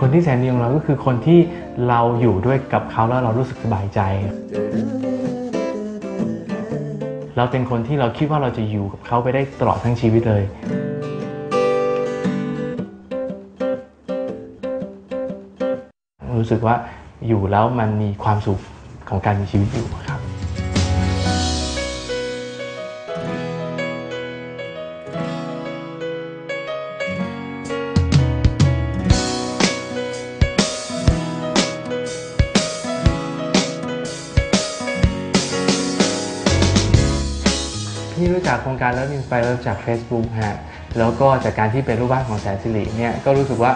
คนที่แสนดีของเราก็คือคนที่เราอยู่ด้วยกับเขาแล้วเรารู้สึกสบายใจ เราเป็นคนที่เราคิดว่าเราจะอยู่กับเขาไปได้ตลอดทั้งชีวิตเลย รู้สึกว่าอยู่แล้วมันมีความสุขของการมีชีวิตอยู่ครับ พี่รู้จักโครงการเลิฟอินไปเลิฟจาก Facebook ฮะแล้วก็จากการที่เป็นลูกบ้านของแสนสิริเนี่ยก็รู้สึกว่า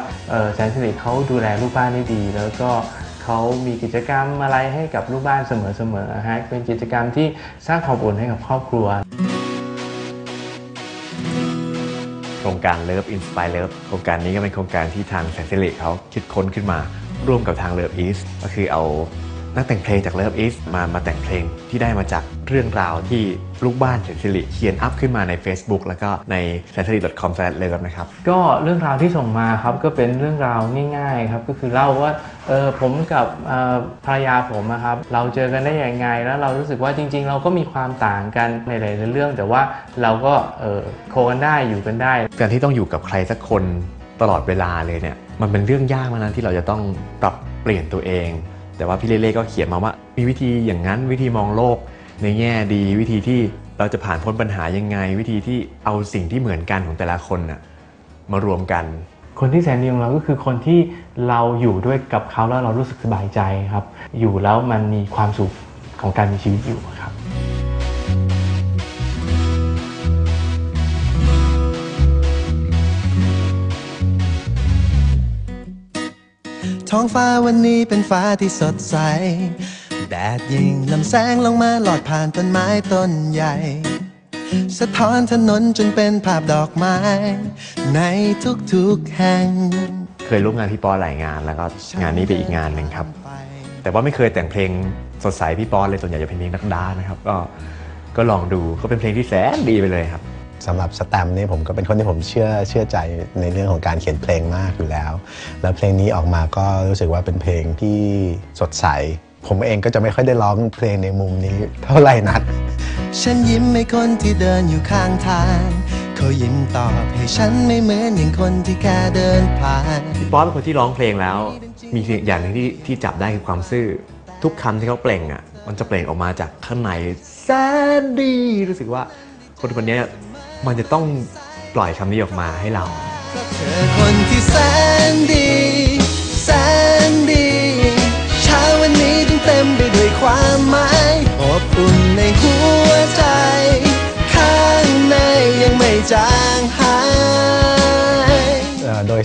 แสนสิริเขาดูแลลูกบ้านได้ดี แล้วก็เขามีกิจกรรมอะไรให้กับลูกบ้านเสมอๆฮะเป็นกิจกรรมที่สร้างความอบอุ่นให้กับครอบครัวโครงการ Love Inspire Love โครงการนี้ก็เป็นโครงการที่ทางแสนสิริเขาคิดค้นขึ้นมาร่วมกับทาง Love East ก็คือเอา นักแต่งเพลงจาก Love East มามาแต่งเพลงที่ได้มาจากเรื่องราวที่ลูกบ้านแสนสิริเขียนอัพขึ้นมาใน Facebook แล้วก็ใน s a n s i r i c o m l o v e นะครับ ก็เรื่องราวที่ส่งมาครับก็เป็นเรื่องราวง่ายๆครับก็คือเล่าว่าเออผมกับเอ่อภรรยาผมนะครับเราเจอกันได้ยังไง แล้วเรารู้สึกว่าจริง ๆ เราก็มีความต่างกันในหลายๆเรื่อง แต่ว่าเราก็เออโคกันได้อยู่กันได้ การที่ต้องอยู่กับใครสักคนตลอดเวลาเลยเนี่ยมันเป็นเรื่องยากมากนะที่เราจะต้องปรับเปลี่ยนตัวเอง แต่ว่าพี่เล่เล่ก็เขียนมาว่า มีวิธีอย่างนั้นวิธีมองโลก ในแง่ดีวิธีที่เราจะผ่านพ้นปัญหายังไง วิธีที่เอาสิ่งที่เหมือนกันของแต่ละคนน่ะมารวมกัน คนที่แสนดีของเราก็คือคนที่เราอยู่ด้วยกับเขาแล้วเรารู้สึกสบายใจครับ อยู่แล้วมันมีความสุขของการมีชีวิตอยู่ครับ ท้องฟ้าวันนี้เป็นฟ้าที่สดใส แดดยิงลำแสงลงมาหลอดผ่านต้นไม้ต้นใหญ่ สะท้อนถนนจนเป็นภาพดอกไม้ ในทุกๆแห่ง เคยร่วมงานพี่ปอหลายงานแล้วก็งานนี้เป็นอีกงานหนึ่งครับ แต่ว่าไม่เคยแต่งเพลงสดใสพี่ปอเลยส่วนใหญ่จะเป็นเพลงนักดานะครับ ก็ก็ลองดูก็เป็นเพลงที่แสนดีไปเลยครับ สำหรับสแตมป์นี่ผมก็เป็นคนที่ผมเชื่อเชื่อใจในเรื่องของการเขียนเพลงมากอยู่แล้ว แล้วเพลงนี้ออกมาก็รู้สึกว่าเป็นเพลงที่สดใส ผมเองก็จะไม่ค่อยได้ร้องเพลงในมุมนี้เท่าไหร่นัก ฉันยิ้มให้คนที่เดินอยู่ข้างทางเขายิ้มตอบให้ฉันไม่เหมือนอย่างคนที่แค่เดินผ่านพี่ป๊อปเป็นคนที่ร้องเพลงแล้ว มีสิ่งอย่างหนึ่งที่ที่จับได้คือความซื่อ ทุกคำที่เขาเปล่งอะมันจะเปล่งออกมาจากข้างในแสนดีรู้สึกว่าคนคนนี้ มันจะต้องปล่อยคำนี้ออกมาให้เราเธอคนที่แสนดีแสนดีเช้าวันนี้จึงเต็มไปด้วยความหมายอบอุ่นในหัวใจ ข้างในยังไม่จางหายเอ่อโดย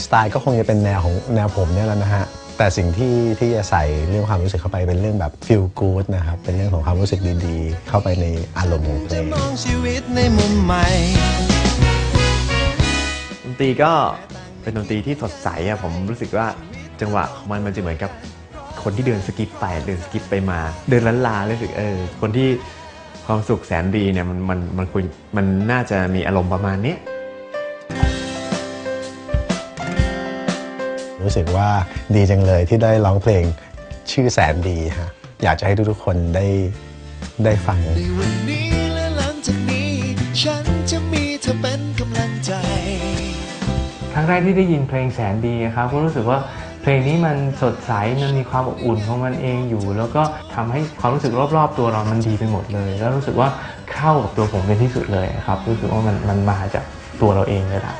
สไตล์ก็คงจะเป็นแนวของแนวผมเนี่ยแหล้วนะฮะ แต่สิ่งที่ที่จะใส่เรื่องความรู้สึกเข้าไปเป็นเรื่องแบบ feel good นะครับ เป็นเรื่องของความรู้สึกดีๆ เข้าไปในอารมณ์ของเพลจะงมองชีวิตในมุมใหม่ ดนตรีก็เป็นดนตรีที่สดใสอะผมรู้สึกว่าจังหวะของมันมันจะเหมือนกับคนที่เดินสกิปไปเดินสกิปไปมา เดินลันลารู้สึกเออคนที่ความสุขแสนดีเนี่ยมันมันมันควรมันน่าจะมีอารมณ์ประมาณเนี้ย รู้สึกว่าดีจังเลยที่ได้ร้องเพลงชื่อแสนดีฮะอยากจะให้ทุกๆคนได้ได้ฟัง ในวันนี้และหลังจากนี้ ฉันจะมีเธอเป็นกำลังใจ ครั้งแรกที่ได้ยินเพลงแสนดีครับก็รู้สึกว่าเพลงนี้มันสดใสมันมีความอบอุ่นของมันเองอยู่ แล้วก็ทำให้ความรู้สึกรอบๆ ตัวเรามันดีไปหมดเลย แล้วรู้สึกว่าเข้ากับตัวผมเป็นที่สุดเลยครับรู้สึกว่ามันมันมาจากตัวเราเองเลยล่ะ